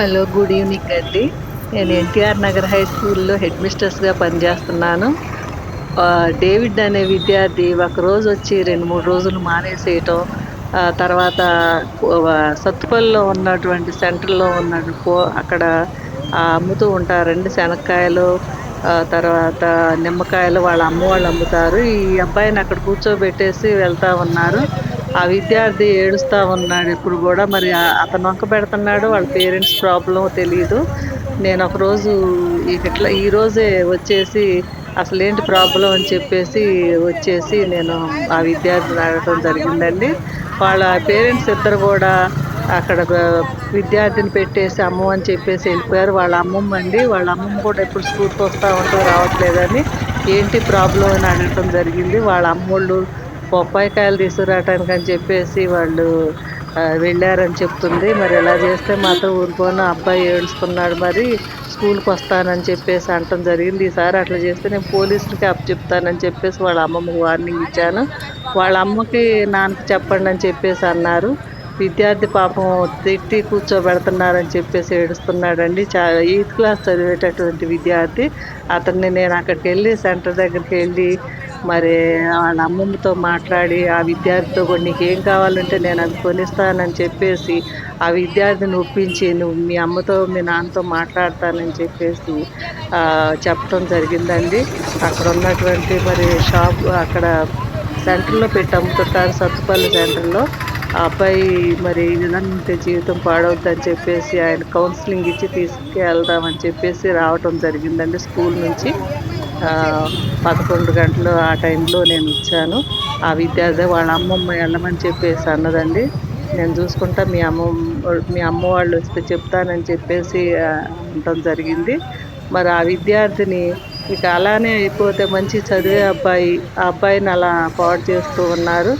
Hello good evening అండి. నేను NTR Nagar high స్కూల్లో హెడ్ మిస్టర్స్గా పనిచేస్తున్నాను. డేవిడ్ అనే విద్యార్థి ఒక రోజు వచ్చి రెండు మూడు రోజులు మానేసేయటం తర్వాత సత్తుపల్లిలో ఉన్నటువంటి సెంటర్లో ఉన్న పో అక్కడ అమ్ముతూ అమ్ముతూ ఉంటారండి శనక్కాయలు తర్వాత నిమ్మకాయలు వాళ్ళ అమ్మ వాళ్ళు అమ్ముతారు. ఈ అబ్బాయిని అక్కడ కూర్చోబెట్టేసి వెళ్తూ ఉన్నారు. ఆ విద్యార్థి ఏడుస్తూ ఉన్నాడు ఇప్పుడు కూడా. మరి అతను వంక పెడుతున్నాడు వాళ్ళ పేరెంట్స్ ప్రాబ్లం తెలియదు నేను ఒకరోజు ఇట్లా ఈరోజే వచ్చేసి అసలు ఏంటి ప్రాబ్లం అని చెప్పేసి వచ్చేసి నేను ఆ విద్యార్థిని అడగడం జరిగిందండి. వాళ్ళ పేరెంట్స్ ఇద్దరు కూడా అక్కడ విద్యార్థిని పెట్టేసి అమ్మ అని చెప్పేసి వెళ్ళిపోయారు. వాళ్ళ అమ్మమ్మ అండి వాళ్ళ అమ్మమ్మ కూడా ఎప్పుడు స్కూల్కి వస్తూ ఉంటారు రావట్లేదని ఏంటి ప్రాబ్లం అని అడగటం జరిగింది. వాళ్ళ అమ్మోళ్ళు బొప్పాయికాయలు తీసుకురావటానికి అని చెప్పేసి వాళ్ళు వెళ్ళారని చెప్తుంది. మరి ఇలా చేస్తే మాత్రం ఊరుకోను అబ్బాయి ఏడుస్తున్నాడు మరి స్కూల్కి వస్తానని చెప్పేసి అంటం జరిగింది. ఈసారి అట్లా చేస్తే నేను పోలీసులకి అప్ చెప్తానని చెప్పేసి వాళ్ళ అమ్మమ్మకి వార్నింగ్ ఇచ్చాను. వాళ్ళ అమ్మకి నాన్నకి చెప్పండి అని చెప్పేసి అన్నారు. విద్యార్థి పాపం తిట్టి కూర్చోబెడుతున్నారని చెప్పేసి ఏడుస్తున్నాడండి. చా ఎయిత్ క్లాస్ చదివేటటువంటి విద్యార్థి. అతన్ని నేను అక్కడికి వెళ్ళి సెంటర్ దగ్గరికి వెళ్ళి మరి వాళ్ళ అమ్మమ్మతో మాట్లాడి ఆ విద్యార్థితో కూడా నీకు ఏం కావాలంటే నేను అది కొనిస్తానని చెప్పేసి ఆ విద్యార్థిని ఒప్పించి నువ్వు మీ అమ్మతో మీ నాన్నతో మాట్లాడతానని చెప్పేసి చెప్పడం జరిగిందండి. అక్కడ ఉన్నటువంటి మరి షాప్ అక్కడ సెంటర్లో పెట్టి అమ్ముతుంటారు సత్తుపల్లి సెంటర్లో. ఆ అబ్బాయి మరి ఇదంతా జీవితం పాడవద్దని చెప్పేసి ఆయన కౌన్సిలింగ్ ఇచ్చి తీసుకెళ్దామని చెప్పేసి రావటం జరిగిందండి స్కూల్ నుంచి. పదకొండు గంటలు ఆ టైంలో నేను వచ్చాను. ఆ విద్యార్థి వాళ్ళ అమ్మమ్మ వెళ్ళమని చెప్పేసి అన్నదండి. నేను చూసుకుంటా మీ అమ్మ మీ అమ్మ వాళ్ళు వస్తే చెప్తానని చెప్పేసి అనటం జరిగింది. మరి ఆ విద్యార్థిని ఇక అలానే అయిపోతే మంచి చదివే అబ్బాయి ఆ అబ్బాయిని అలా పాడు చేస్తూ ఉన్నారు.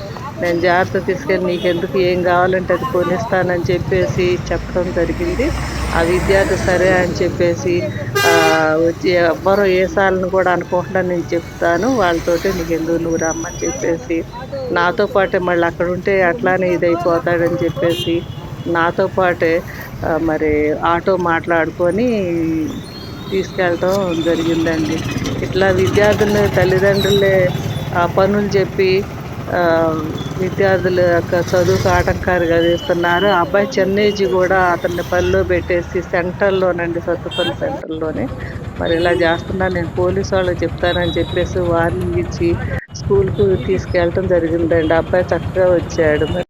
నేను జాగ్రత్త తీసుకెళ్ళి నీకెందుకు ఏం కావాలంటే అది కొనిస్తానని చెప్పేసి చెప్పడం జరిగింది. ఆ విద్యార్థి సరే అని చెప్పేసి వచ్చి ఎవ్వరు ఏ సార్లను కూడా అనుకోకుండా నేను చెప్తాను వాళ్ళతోటి నీకు ఎందుకు నువ్వు రమ్మని చెప్పేసి నాతో పాటే మళ్ళీ అక్కడ ఉంటే అట్లానే ఇదైపోతాడని చెప్పేసి నాతో పాటే మరి ఆటో మాట్లాడుకొని తీసుకెళ్ళటం జరిగిందండి. ఇట్లా విద్యార్థులు తల్లిదండ్రులే ఆ పనులు చెప్పి విద్యార్థుల యొక్క చదువుకు ఆటంకాలుగా చేస్తున్నారు. అబ్బాయి చెన్నైజీ కూడా అతన్ని పనిలో పెట్టేసి సెంటర్లోనండి సత్తుపల్లి సెంటర్లోనే. మరి ఇలా చేస్తున్నా నేను పోలీసు వాళ్ళకి చెప్తానని చెప్పేసి వార్నింగ్ ఇచ్చి స్కూల్కు తీసుకెళ్ళటం జరిగిందండి. అబ్బాయి చక్కగా వచ్చాడు.